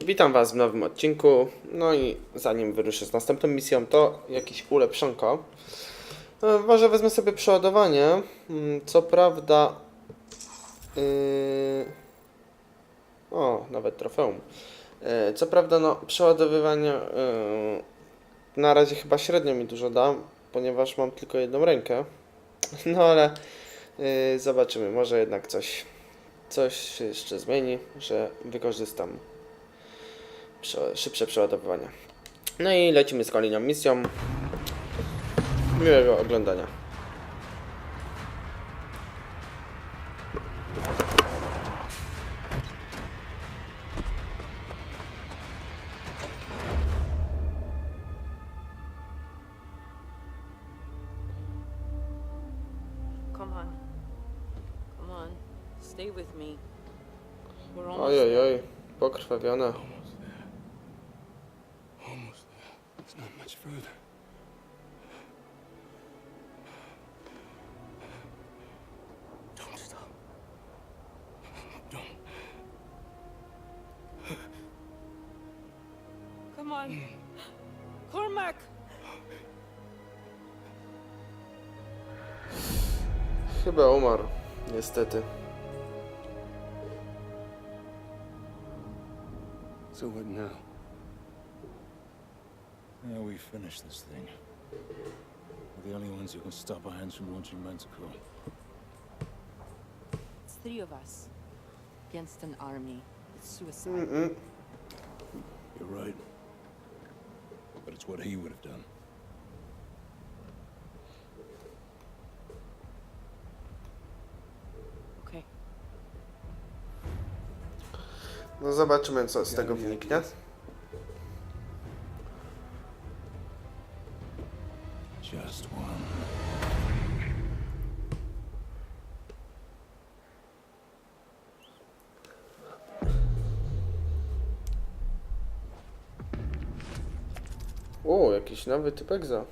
Witam Was w nowym odcinku. No i zanim wyruszę z następną misją, to jakieś ulepszonko. E, Może wezmę sobie przeładowanie. Mm, Co prawda. Yy... O, nawet trofeum. E, Co prawda, no, przeładowywanie yy, na razie chyba średnio mi dużo da, ponieważ mam tylko jedną rękę. No ale yy, zobaczymy, może jednak coś, coś jeszcze zmieni, że wykorzystam szybsze przeładowywanie. No i lecimy z kolejną misją. Miłego oglądania. Come on. Come on. Stay with me. We're almost Oj, oj, there. Chyba umarł, niestety. So what now? Now we finish this thing. We're the only ones who can stop our hands from launching Manticore. It's three of us. Against an army. It's suicide. Mm-mm. You're right. But it's what he would have done. No zobaczymy, co z tego wyniknie. Just one. O, jakiś nowy typek za.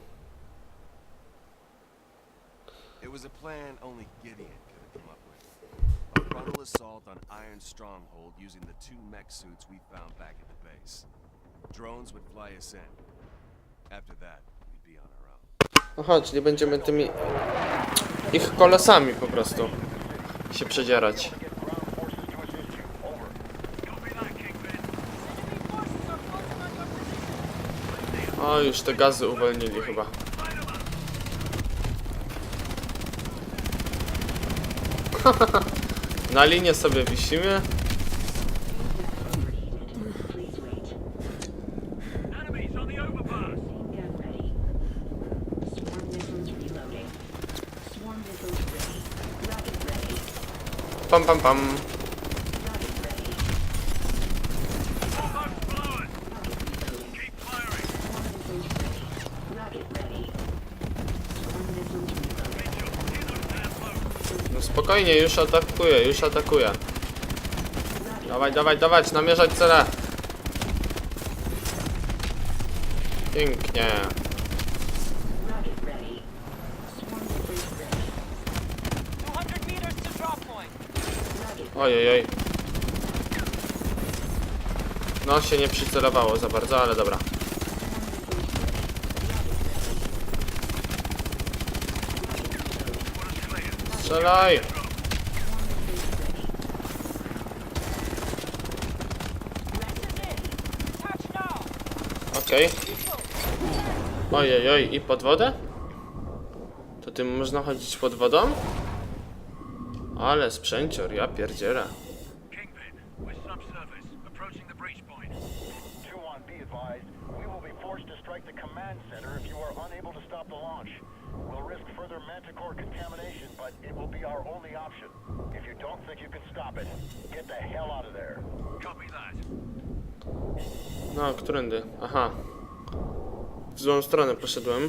It was a plan only Gideon could have come up with. A frontal assault on Iron Stronghold using the two mech suits we found back at the base. Drones would fly us in. After that, we'd be on our own. Aha, czyli będziemy tymi ich kolosami po prostu się przedzierać. O, już te gazy uwolnili chyba. Na linię sobie wisimy. Pam, pam, pam. Rocket ready. Swarm missiles ready. Rocket ready. Swarm missiles reloading. No spokojnie, już atakuję, już atakuję. Dawaj, dawaj, dawać, namierzać cele. Pięknie. Rocket ready. Swarm missiles ready. 200 meters to drop point. Rocket Ojej, oj. No się nie przycelowało za bardzo, ale dobra. Strzelaj! Okej. Ojej, oj, i pod wodę? To tym można chodzić pod wodą? Ale sprzęcior, ja pierdzielę. Further manticore contamination, but it will be our only option. If you don't think you can stop it, get the hell out of there. Copy that. No, którędy? Aha. W złą stronę poszedłem.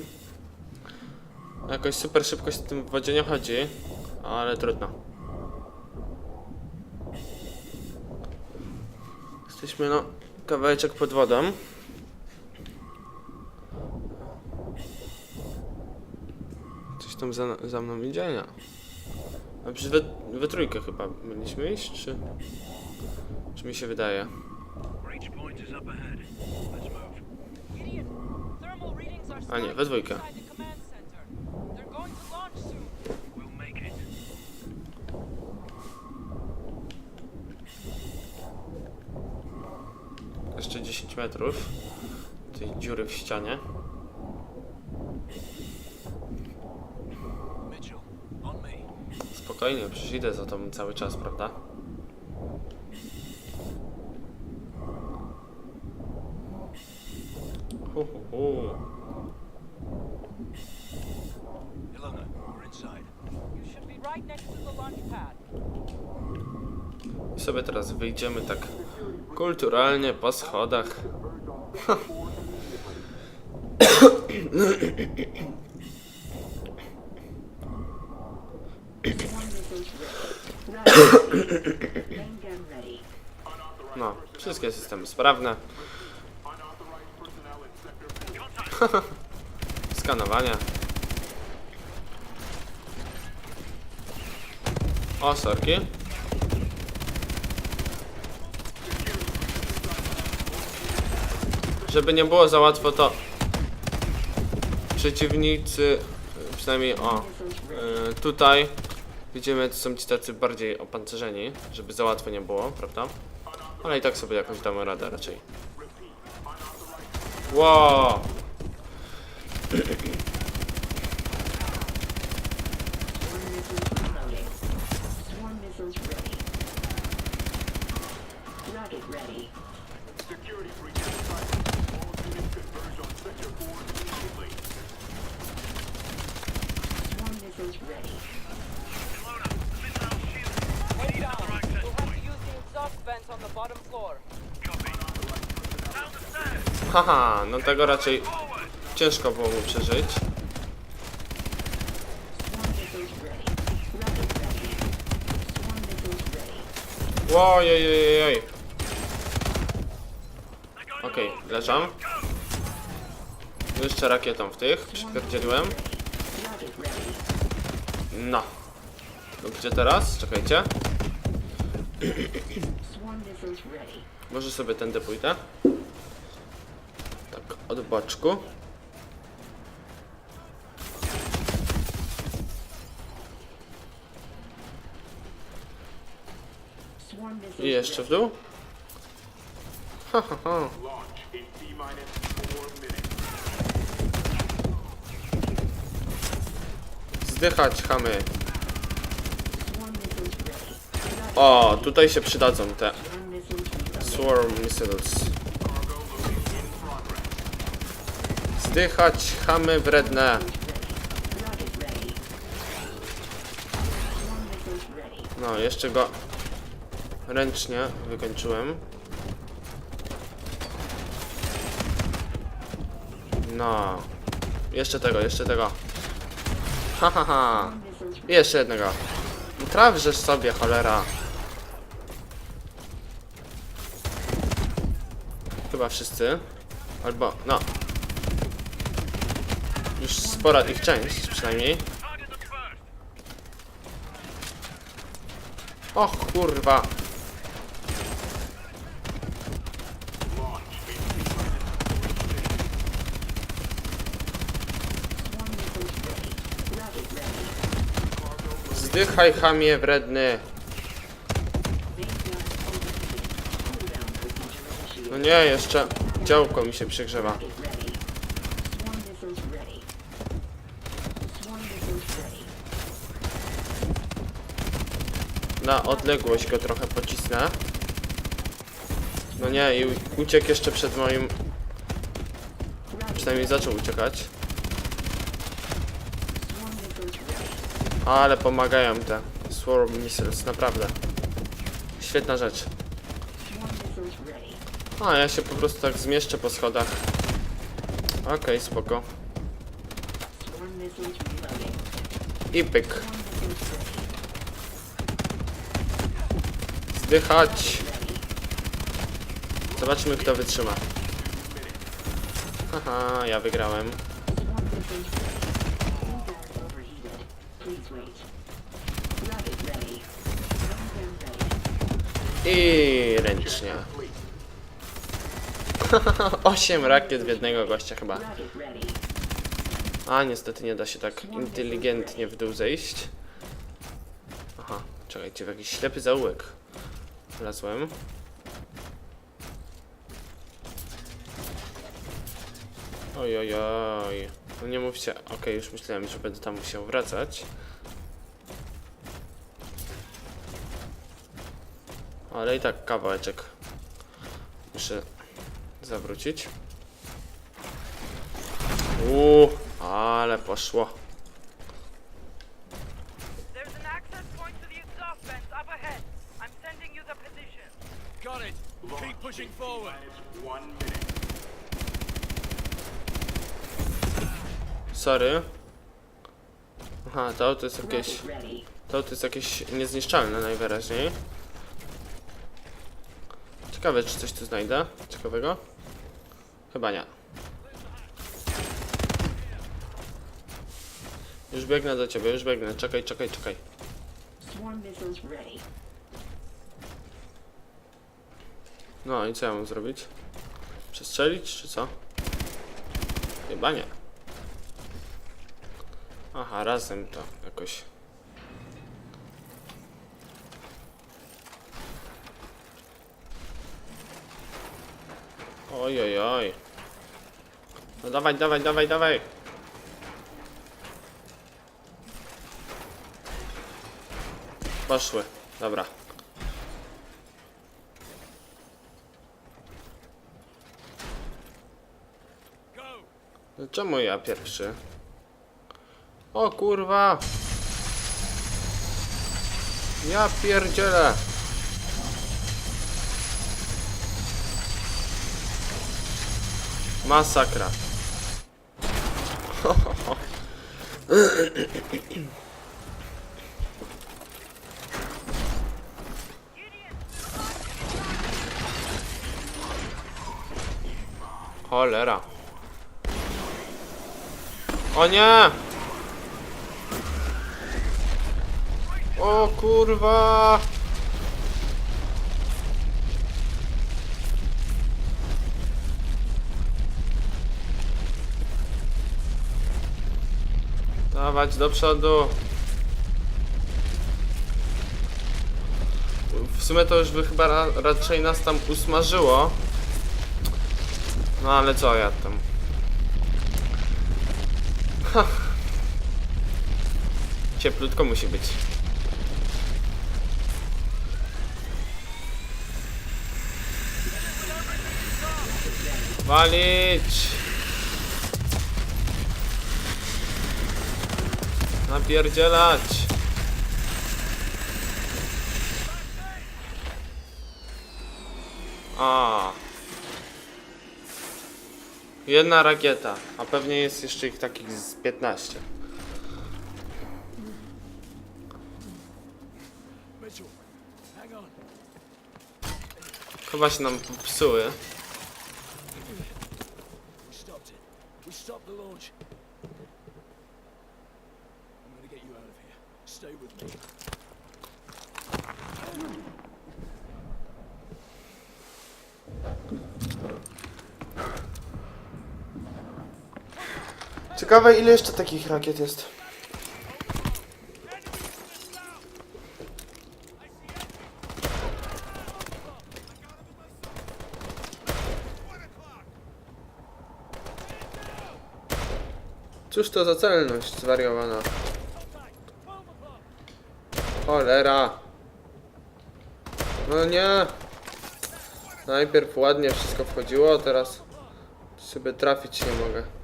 Jakoś super szybko się w tym wodzie nie chodzi, ale trudno. Jesteśmy no kawałeczek pod wodą. Tam za, za mną idzie, nie? A przy we, we trójkę chyba mieliśmy iść, czy... Czy mi się wydaje? A nie, we dwójkę. Jeszcze 10 metrów tej dziury w ścianie. Mitchell, on me. Spokojnie, przecież idę za tobą cały czas, prawda? Hu, hu, hu. Ilona, we're inside. You should be right next to the launch pad. I sobie teraz wyjdziemy tak kulturalnie po schodach. Swarm missiles ready. Roger. Main gun ready. No, wszystkie systemy sprawne. Skanowanie. O, sorki. Żeby nie było za łatwo, to przeciwnicy, przynajmniej o, y, tutaj widzimy, to są ci tacy bardziej opancerzeni, żeby za łatwo nie było, prawda? Ale i tak sobie jakoś damy radę raczej. Wow! Rocket ready. Swarm missiles ready. Wait down. We'll have to use the exhaust vents on the bottom floor. Haha, no tego raczej ciężko było mu przeżyć. Ojej. Okej, leżam. Jeszcze rakietą w tych, przypierdzieliłem. No. To gdzie teraz? Czekajcie. Może sobie tędy pójdę. Tak, od boczku. I jeszcze w dół. Ha, ha, ha. Zdychać, chamy. O, tutaj się przydadzą te Swarm missiles. Zdychać, chamy wredne. No, jeszcze go ręcznie wykończyłem. No. Jeszcze tego, jeszcze tego. Ha, ha, ha. Jeszcze jednego. Trawżesz sobie, cholera. Chyba wszyscy. Albo, no. Już spora ich część, przynajmniej. Och, kurwa. Zdychaj, chamie wredny. No nie, jeszcze działko mi się przegrzewa. Na odległość go trochę pocisnę. No nie, i uciekł jeszcze przed moim... Przynajmniej zaczął uciekać. Ale pomagają te Swarm Missiles, naprawdę. Świetna rzecz. A, ja się po prostu tak zmieszczę po schodach. Okej, spoko. Missiles reloading. I pyk. Zdychać. Zobaczmy, kto wytrzyma. Haha, ja wygrałem. Swarm missiles Osiem rakiet w jednego gościa chyba. A, niestety nie da się tak inteligentnie w dół zejść. Aha, czekajcie, w jakiś ślepy zaułek wlazłem. Oj, oj, oj. No nie mówcie. Okej, już myślałem, że będę tam musiał wracać. Ale i tak kawałeczek muszę zawrócić. Uuu, ale poszło. Sorry. Aha, to auto jest jakieś. To auto jest jakieś niezniszczalne najwyraźniej. Ciekawe, czy coś tu znajdę ciekawego. Chyba nie. Już biegnę do ciebie, już biegnę. Czekaj, czekaj, czekaj. No i co ja mam zrobić? Przestrzelić, czy co? Chyba nie. Aha, razem to jakoś. Oj, oj, oj. No dawaj, dawaj, dawaj, dawaj. Poszły. Dobra. No Czemu ja pierwszy? O kurwa! Ja pierdzielę! Masakra. Cholera. O nie! O kurwa! Dawać do przodu. W sumie to już by chyba ra raczej nas tam usmażyło. No ale co ja tam. Cieplutko musi być. Walić! Napierdzielać! A. Jedna rakieta, a pewnie jest jeszcze ich takich z 15. Mitchell, hang on. Chyba się nam popsuły. We stopped it. We stopped the launch. I'm gonna get you out of here. Stay with me. Ciekawe ile jeszcze takich rakiet jest. Cóż to za celność zwariowana? Cholera! No nie! Najpierw ładnie wszystko wchodziło, teraz sobie trafić nie mogę.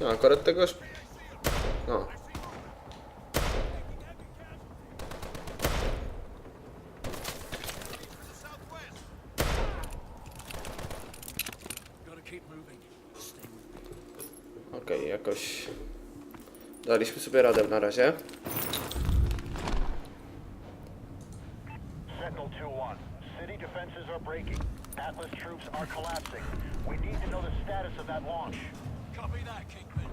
No akurat tego już... No. Okej, jakoś... Daliśmy sobie radę na razie. Sentinel 2-1. City defenses are breaking. Atlas troops are collapsing. We need to know the status of that launch. Copy that, Kingpin.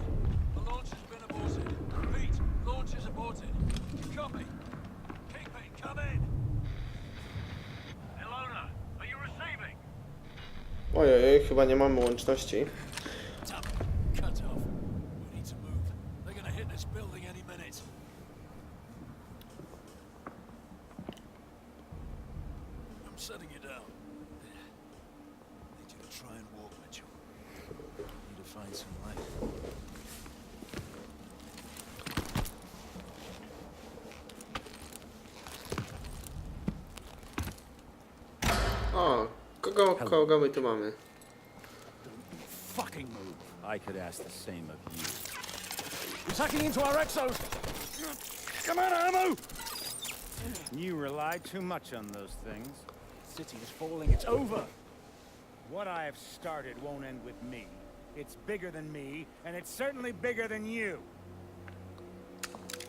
The launch has been aborted. Repeat, launch is aborted. Copy. Kingpin, come in. Elona, are you receiving? Ojej, chyba nie mamy łączności. O, kogo, kogo my tu mamy? Fucking move. I could ask the same of you. He's hacking into our exos! Come on, ammo! You rely too much on those things. The City is falling. It's over. What I have started won't end with me. It's bigger than me, and it's certainly bigger than you.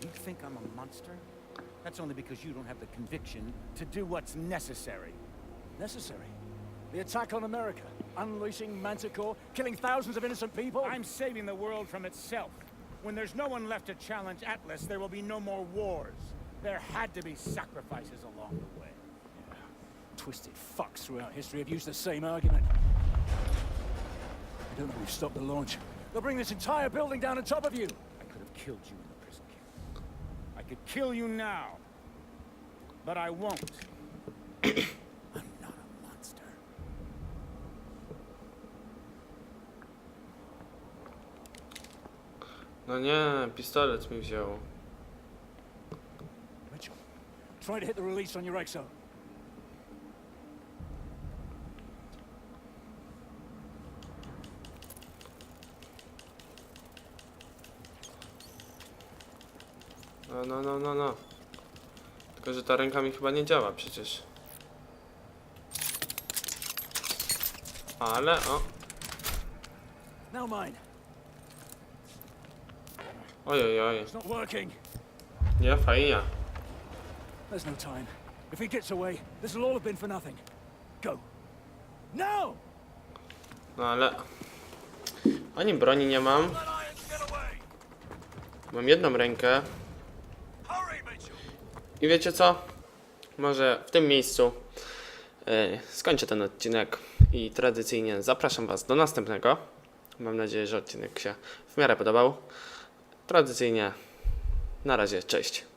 You think I'm a monster? That's only because you don't have the conviction to do what's necessary. Necessary. The attack on America. Unleashing Manticore, killing thousands of innocent people. I'm saving the world from itself. When there's no one left to challenge Atlas, there will be no more wars. There had to be sacrifices along the way. Twisted fucks throughout history have used the same argument. I don't know who stopped the launch. They'll bring this entire building down on top of you. I could have killed you in the prison camp. I could kill you now. But I won't. No nie, pistolet mi wziął. Mitchell, try to hit the release on your exo. No, no, no, no, no. Tylko, że ta ręka mi chyba nie działa przecież. Ale, o, Now mine. Ojej, oj, It's not working. nie, fajnie. There's no time. If he gets away, this will all have been for nothing. Go. No! No ale... Ani broni nie mam. Mam jedną rękę. I wiecie co? Może w tym miejscu yy, skończę ten odcinek i tradycyjnie zapraszam Was do następnego. Mam nadzieję, że odcinek się w miarę podobał. Tradycyjnie na razie, cześć.